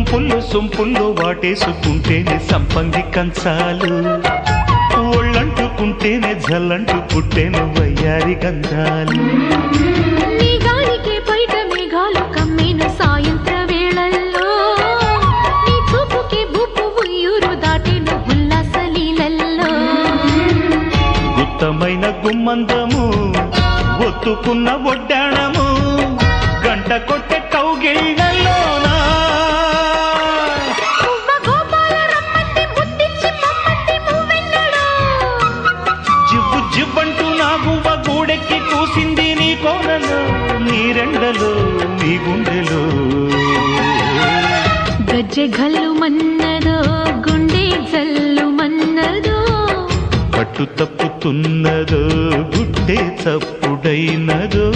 వంపుల్లో సొంపుల్లో వాటేసుకుంటేనే సంపంగి కంచాలు. ఒళ్ళంటుకుంటేనే జల్లంటు పుట్టేను వయ్యారి గంధాలు. గుత్తమైన గుమ్మందము ఒత్తుకున్న ఒడ్డాణము గంట కొట్టే కౌగిళ్ళలోనా కూసింది నీ కోనలో నీ రెండలో నీ గుండెలో. గజ్జె గల్లు మన్నదో గుండె జల్లు మన్నదో. పట్టు తప్పుతున్నదో గుడ్డే చప్పుడైనదో.